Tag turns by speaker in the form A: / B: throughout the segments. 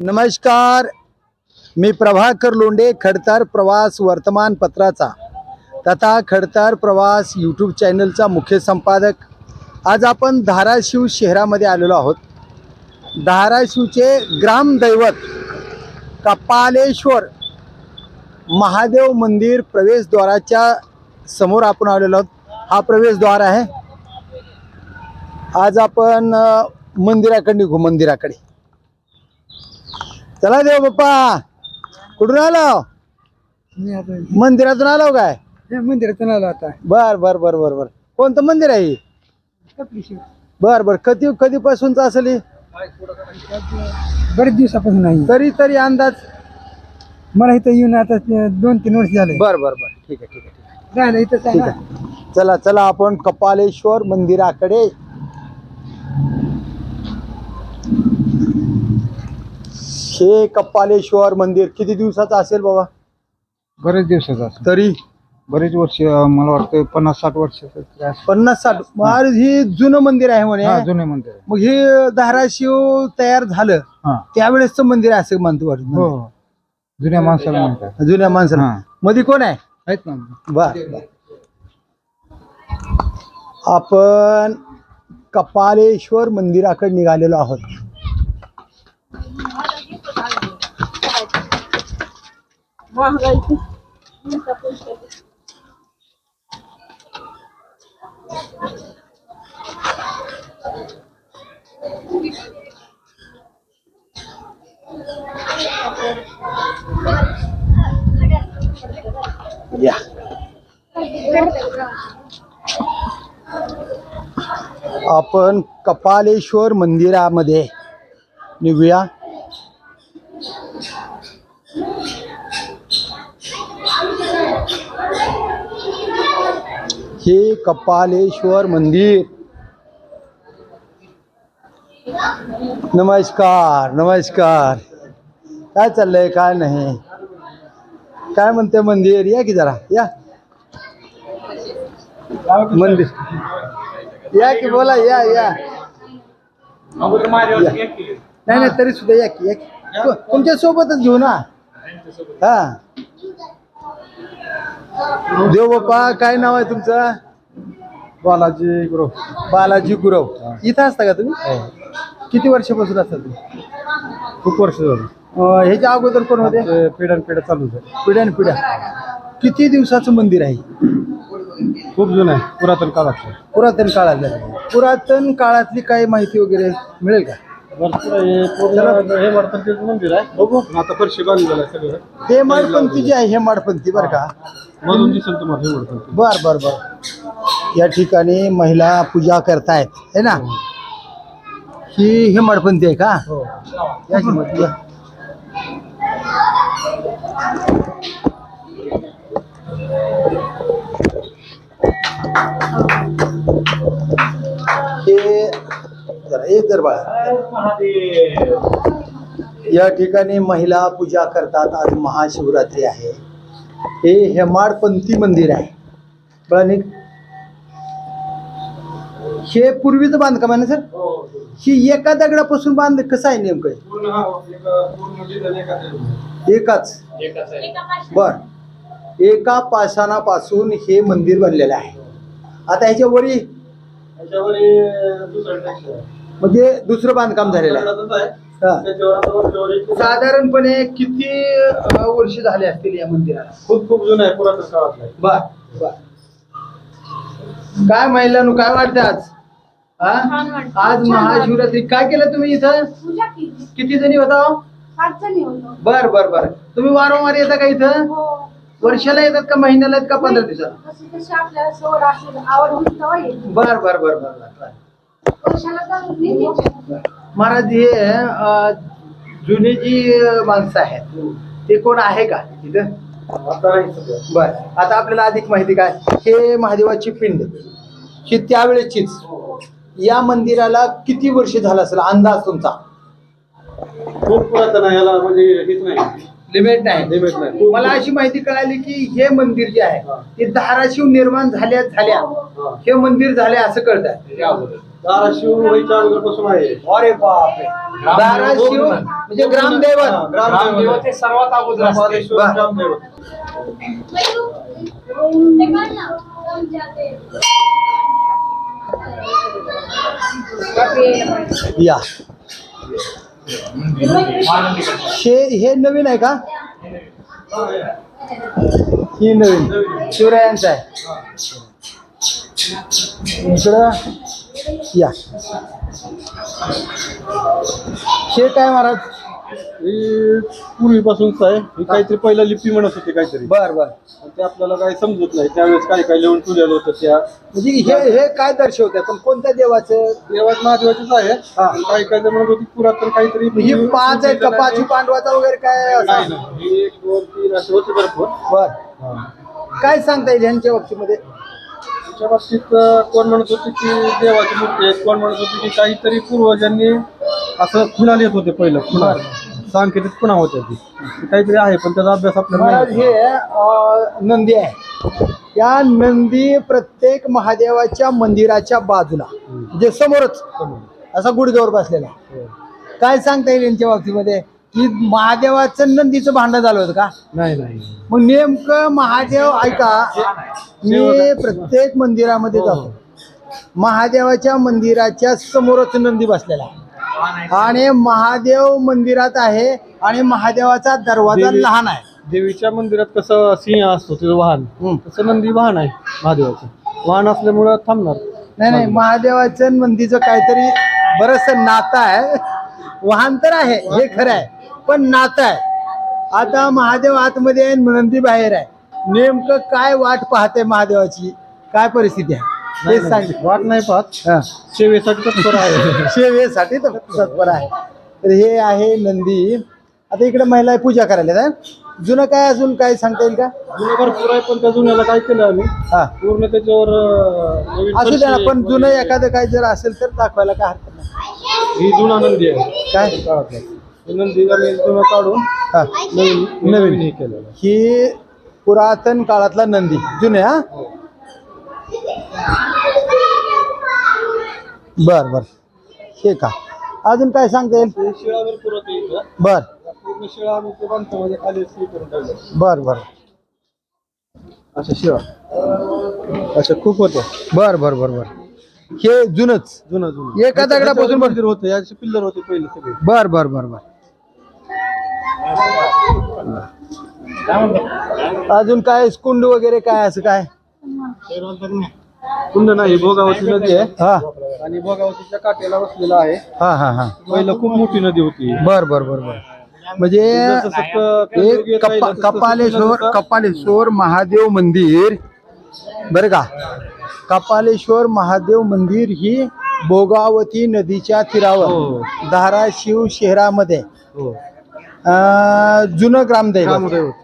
A: नमस्कार. मी प्रभाकर लोंडे खडतार प्रवास वर्तमानपत्राचा तथा खडतार प्रवास यूट्यूब चॅनलचा मुख्य संपादक. आज आपण धाराशिव शहरामध्ये आलेलो आहोत. धाराशिवचे ग्रामदैवत कपालेश्वर महादेव मंदिर प्रवेशद्वाराच्या समोर आपण आलेलो आहोत. हा प्रवेशद्वार आहे. आज आपण मंदिराकडे निघू मंदिराकडे. चला देव बाप्पा. कुठून आलो?
B: मी आता
A: मंदिरातून आलो काय?
B: या मंदिरातून आलो आता.
A: बर बर बर बर बर. कोणतं मंदिर आहे हे? बर बर. कधी कधीपासूनच असेल हे?
B: बरेच दिवसापासून नाही
A: तरी तरी अंदाज?
B: मला इथं येऊन आता दोन तीन वर्ष झाले.
A: बर बर बर. ठीक आहे ठीक आहे ठीक. आहे. चला चला आपण कपालेश्वर मंदिराकडे हे कपालेश्वर मंदिर किती दिवसाचं असेल बाबा?
B: बरेच दिवसाचा
A: तरी?
B: बरेच वर्ष अं, मला वाटतं पन्नास साठ वर्ष
A: पन्नास साठ. मग हे जुनं मंदिर आहे म्हणे.
B: जुने मंदिर आहे.
A: मग हे धाराशिव तयार झालं.
B: हा.
A: त्यावेळेसचं मंदिर आहे असं म्हणतो वाटतं.
B: हो हो. जुन्या माणसाला म्हणतात.
A: जुन्या माणसाला.
B: हा.
A: मध्ये कोण आहे?
B: आहेत ना.
A: बर. आपण कपालेश्वर मंदिराकडे निघालेलो आहोत. या. आपण कपालेश्वर मंदिरामध्ये निघूया. हे कपालेश्वर मंदिर। नमस्कार नमस्कार। काय चाललंय, काय नाही? काय म्हणते मंदिर? या की जरा, या. मंदिर. या की, बोला, या या. नाही नाही, तरी सुद्धा या की या की. तुमच्या सोबतच घेऊ ना? हा. देव बाप्पा काय नाव आहे तुमचं?
B: बालाजी गुरु
A: बालाजी गुरव. इथं असता का तुम्ही? किती वर्षापासून असता तुम्ही?
B: खूप वर्ष झाली.
A: अं, ह्याच्या अगोदर कोण होते?
B: पिढ्यान पिढ्या चालू आहे
A: पिढ्यान पिढ्या. किती दिवसाचं मंदिर आहे?
B: खूप जुनं आहे पुरातन काळात
A: पुरातन काळातलं. पुरातन काळातली काही माहिती वगैरे मिळेल का?
B: भरपूर आहे पूर्ण हे मंदिर आहे. बघू. आता फरशी बांधलेलं आहे सगळं.
A: हे माडपंथी जे आहे हे माडपंथी बरं का?
B: मधून दिसेल तुम्हाला हे वर्तन
A: बर बर बर. या ठिकाणी महिला पूजा करतायत है ना? ही. हे माडपंथी आहे का?
B: हो.
A: हे जरा एक जर बाळा. या ठिकाणी महिला पूजा करतात आज महाशिवरात्री आहे. हे हेमाडपंथी मंदिर आहे. हे पूर्वीचं बांधकाम आहे ना सर? ही एका दगडापासून बांध कसं आहे नेमकं हे?
B: हा. एकाच?
A: बर. एका पाषाणापासून हे मंदिर बनलेलं आहे. आता ह्याच्या वरी म्हणजे दुसरं बांधकाम झालेलं आहे. हा. साधारणपणे किती वर्ष झाले असतील या मंदिराला?
B: खूप खूप जुनं आहे पुरातन काळातलं आहे.
A: बर बर काय महिलांनो काय वाटतं आज? हा?
C: छान वाटतं.
A: आज
C: छान
A: महाशिवरात्री. काय केलं तुम्ही इथं?
C: पूजा केली.
A: किती जणी होता हो?
C: पाच जणी होतो.
A: बर बर बर. तुम्ही वारंवार येता का इथं?
C: हो.
A: वर्षाला येतात का महिन्याला येतात का पंधरा दिवसाला?
C: जशी जशी आपल्याला सवड असेल आवड होईल तेव्हा येईल
A: बर बर बर बर बर. महाराज हे जुनी जी माणसं आहेत ते कोण आहे का
B: सध्या.
A: बर. आता आपल्याला अधिक माहिती काय? हे महादेवाची पिंड. ही त्यावेळेचीच. या मंदिराला किती वर्ष झालं असेल? अंदाज तुमचा?
B: खूप पुरातन आहे. याला म्हणजे हेच नाही.
A: लिमिट नाही. मला अशी माहिती कळाली की हे मंदिर जे आहे ते धाराशिव निर्माण झाल्या झाल्या.
B: हा.
A: मंदिर झाले असं कळत
B: धाराशिव व्हायच्या अगोदरपासून आहे.
A: अरे बापरे. धाराशिव म्हणजे ग्रामदैवत.
B: हा, ग्रामदैवत.
D: ते सर्वात अगोदर असते.
B: ग्रामदैवत.
A: या. हे हे नवीन आहे का? ही नवीन. शिवरायांचं आहे. इकडं. या. हे काय महाराज?
B: ही पूर्वीपासूनच आहे. ही काहीतरी पहिला लिपी म्हणत होती काहीतरी.
A: बर बर.
B: ते आपल्याला काही समजत नाही. त्यावेळेस काय काय लिहून ठेवलेलं होतं त्या
A: म्हणजे हे हे काय दर्शवतंय? पण कोणत्या देवाचं?
B: देवात महादेवाचीच आहे.
A: हा.
B: पण काही काय म्हणत होती पुरातन काहीतरी
A: ही पाच आहेत का? पाचवी पांडवाचा वगैरे काय
B: नाही
A: असं?
B: नाही एक दोन तीन असे होते भरपूर.
A: बर. काय सांगता येईल यांच्या बाबतीमध्ये?
B: त्याच्या बाबतीत कोण म्हणत होते की देवाची मूर्ती आहेत कोण म्हणत होते की काहीतरी पूर्वजांनी असं खुणा लिहित होते पहिलं खुणा. सांकेतिक खुणा होत्या ती. काहीतरी आहे पण त्याचा अभ्यास आपल्याला
A: महाराज
B: नाही.
A: हे अं, नंदी आहे. या नंदी प्रत्येक महादेवाच्या मंदिराच्या बाजूला म्हणजे समोरच असा गुडघ्यावर बसलेला आहे. काय सांगता येईल यांच्या बाबतीमध्ये? की महादेवाचं नंदीचं भांडण झालं होतं का?
B: नाही नाही.
A: मग नेमकं महादेव ऐका मी प्रत्येक मंदिरामध्ये जातो. महादेवाच्या मंदिराच्या समोरच नंदी बसलेला आहे. आणि महादेव मंदिरात आहे आणि महादेवाचा दरवाजा
B: देवी-
A: लहान आहे.
B: देवीच्या मंदिरात कसं सिंह असतो तिचं वाहन.
A: हम्म.
B: तसं नंदी वाहन आहे महादेवाचं. वाहन असल्यामुळं थांबणार.
A: नाही नाही महादेवाचं आणि मंदीचं काहीतरी बरस नातं आहे. वाहन तर आहे हे खरं आहे. पण नातं आहे. आता महादेव आतमध्ये आहे नंदी बाहेर आहे. नेमकं काय वाट पाहते महादेवाची? काय परिस्थिती आहे?
B: नाही.
A: सांग.
B: वाट नाही पाहत.
A: हा.
B: सेवेसाठी तत्पर आहे.
A: सेवेसाठी तत्पर आहे. तर हे आहे नंदी. आता इकडे महिला पूजा करायला हं? जुनं काय अजून काय सांगता येईल का?
B: जुनं भरपूर आहे पण त्या जुन्याला काय केलं आम्ही?
A: हा.
B: पूर्ण त्याच्यावर
A: असू द्या पण जुनं. एखादं काय जर असेल तर दाखवायला काय हरकत नाही.
B: ही जुना नंदी आहे.
A: काय?
B: जुनं काढून
A: हा.
B: नवीन
A: नवीन.
B: नवीन हे केलेलं आहे.
A: ही पुरातन काळातला नंदी. जुने हा? बर बर. हे का? अजून काय सांगता येईल? बर.
B: पूर्ण शिळा आम्ही ते बांधतो म्हणजे खाली सी करून ठेवलं
A: बर बर.
B: अशा शिळा. अशा खूप होत्या.
A: बर बर बर बर. हे जुनच.
B: जुनं जुनं.
A: एका दगडापासून बन-
B: मंदिर होतं याचे पिल्लर होते पहिले सगळे.
A: बर बर बर बर. अजून काय कुंड वगैरे काय असं काय?
B: कुंड नाही भोगावती नदी आहे.
A: हा.
B: आणि भोगावतीच्या काठ्याला बसलेला आहे.
A: हा हा हा.
B: पहिलं खूप मोठी नदी होती.
A: बर बर बर बर. म्हणजे
B: जसं
A: एक कपा
B: तसं
A: कपालेश्वर कपालेश्वर महादेव मंदिर. बरं का? कपालेश्वर महादेव मंदिर ही भोगावती नदीच्या तीरावर
B: हो.
A: धाराशिव शहरामध्ये.
B: हो.
A: अं, जुनं ग्रामदैवत.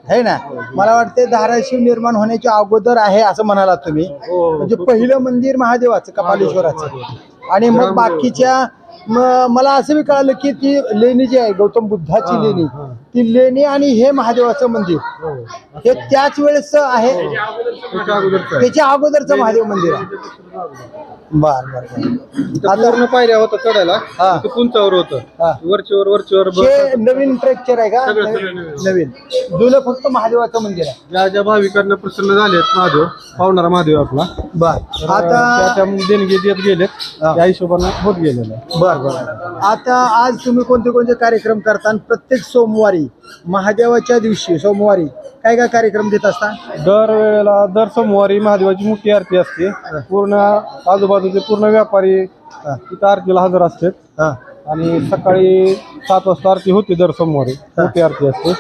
A: आहे ना मला वाटते धाराशिव निर्माण होण्याच्या अगोदर आहे असं म्हणाला तुम्ही
B: हो.
A: म्हणजे पहिलं मंदिर महादेवाचं कपालेश्वराचं आणि मग. बाकीच्या मला असं बी कळालं की ती लेणी जी आहे गौतम बुद्धाची
B: हा,
A: लेणी
B: हा.
A: ती लेणी आणि हे महादेवाचं मंदिर.
B: हो.
A: हे त्याच वेळेस आहे.
B: त्याच्या अगोदरचं आहे.
A: त्याच्या अगोदरचं महादेव मंदिर आहे. बर बर आता
B: पूर्ण पायऱ्या होता चढायला.
A: हा.
B: उंचावर होतं.
A: हा.
B: वरचीवर वरचीवर ब-
A: हे नवीन ट्रेक्चर आहे का?
B: सगळं,
A: नवीन
B: सगळं नवीन.
A: नवीन. जुनं फक्त महादेवाचं मंदिर आहे.
B: ज्या ज्या भाविकांना प्रसन्न झालेत महादेव पावणारा महादेव आपला.
A: बर.
B: तर
A: आता
B: त्या देणगी देत गेलेत.
A: हा.
B: त्या हिशोबाने होत गेलेलं.
A: बर बर. आता आज तुम्ही कोणते कोणते कार्यक्रम करता? आणि प्रत्येक सोमवारी महादेवाच्या दिवशी सोमवारी काय काय कार्यक्रम देत असता?
B: दर वेळेला दर सोमवारी महादेवाची मोठी आरती असते. पूर्ण आजूबाजूचे पूर्ण व्यापारी तिथं आरतीला हजर असतात. आणि सकाळी सात वाजता आरती होती दर सोमवारी. मोठी आरती असते.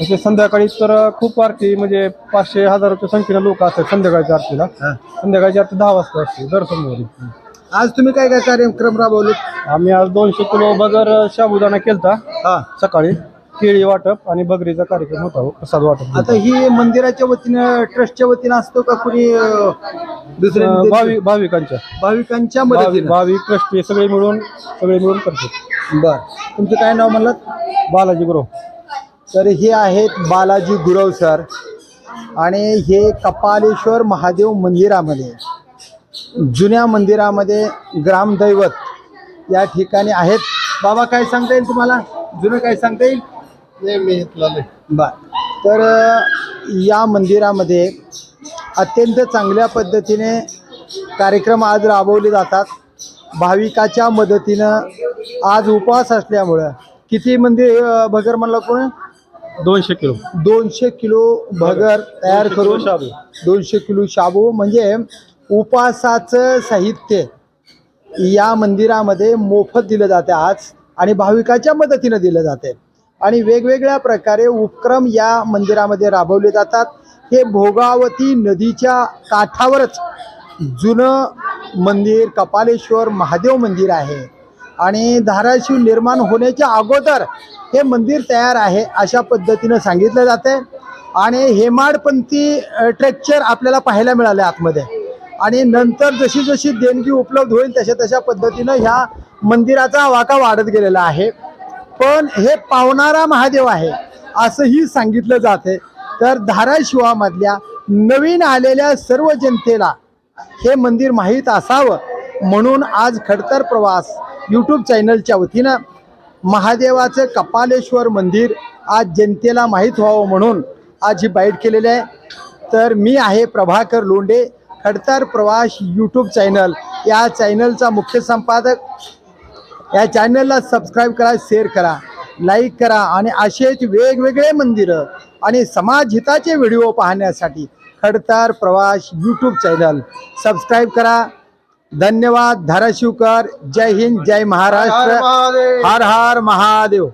B: तसे संध्याकाळी तर खूप आरती म्हणजे पाचशे हजाराच्या संख्येने लोक असतात संध्याकाळच्या आरतीला.
A: हा.
B: संध्याकाळची आरती दहा वाजता असते दर सोमवारी.
A: आज तुम्ही काय काय कार्यक्रम राबवले
B: आम्ही आज दोनशे किलो बगर शाबुदाना केलता सकाळी. केळी वाटप आणि बगरीचा कार्यक्रम होता हो, प्रसाद वाटप
A: आता ही मंदिराच्या वतीनं ट्रस्टच्या वतीनं असतो का कुणी दुसऱ्या
B: भावि भाविकांच्या.
A: भाविकांच्या
B: भावि-
A: मदतीनं.
B: भाविक ट्रस्टी सगळे मिळून सगळे मिळून करतात
A: बर. तुमचं काय नाव म्हणलं
B: बालाजी गुरु
A: तर हे आहेत बालाजी गुरव सर आणि हे कपालेश्वर महादेव मंदिरामध्ये जुन्या मंदिरामध्ये ग्रामदैवत या ठिकाणी आहेत. बाबा काय सांगता येईल तुम्हाला? जुनं काय सांगता येईल?
B: नाही.
A: बर. तर अ, या मंदिरामध्ये अत्यंत चांगल्या पद्धतीने कार्यक्रम आज राबवले जातात. भाविकाच्या मदतीनं आज उपवास असल्यामुळं. किती मंदिर अ, भगर म्हणलं कोण?
B: दोनशे किलो.
A: दोनशे किलो भगर तयार
B: दोनशे किलो
A: करून
B: शाबू.
A: दोनशे किलो शाबू. म्हणजे उपासाचं साहित्य या मंदिरामध्ये मोफत दिलं जाते आज आणि भाविकाच्या मदतीनं दिलं जाते. आणि वेगवेगळ्या प्रकारे उपक्रम या मंदिरामध्ये राबवले जातात. हे भोगावती नदीच्या काठावरच जुनं मंदिर कपालेश्वर महादेव मंदिर आहे. आणि धाराशिव निर्माण होण्याच्या अगोदर हे मंदिर तयार आहे अशा पद्धतीनं सांगितलं जाते आणि हेमाडपंथी ट्रेक्चर आपल्याला पाहायला मिळालं आतमध्ये. आणि नंतर जशी जशी देणगी उपलब्ध होईल तशा तशा पद्धतीनं ह्या मंदिराचा वाका वाढत गेलेला आहे. पण हे पावणारा महादेव आहे असंही सांगितलं जाते. तर धाराशिवामधल्या नवीन आलेल्या सर्व जनतेला हे मंदिर माहीत असावं म्हणून आज खडतर प्रवास यूट्यूब चॅनलच्या वतीनं महादेवाचं कपालेश्वर मंदिर आज जनतेला माहीत व्हावं म्हणून आज ही बाईट केलेली आहे. तर मी आहे प्रभाकर लोंडे खडतर प्रवास यूट्यूब चॅनल या चॅनलचा मुख्य संपादक या चॅनलला सबस्क्राईब करा शेअर करा लाईक करा आणि असेच वेगवेगळे मंदिरं आणि समाजहिताचे व्हिडिओ पाहण्यासाठी खडतार प्रवास यूट्यूब चॅनल सबस्क्राईब करा. धन्यवाद. धाराशिवकर. जय हिंद. जय महाराष्ट्र. हर हर महादेव.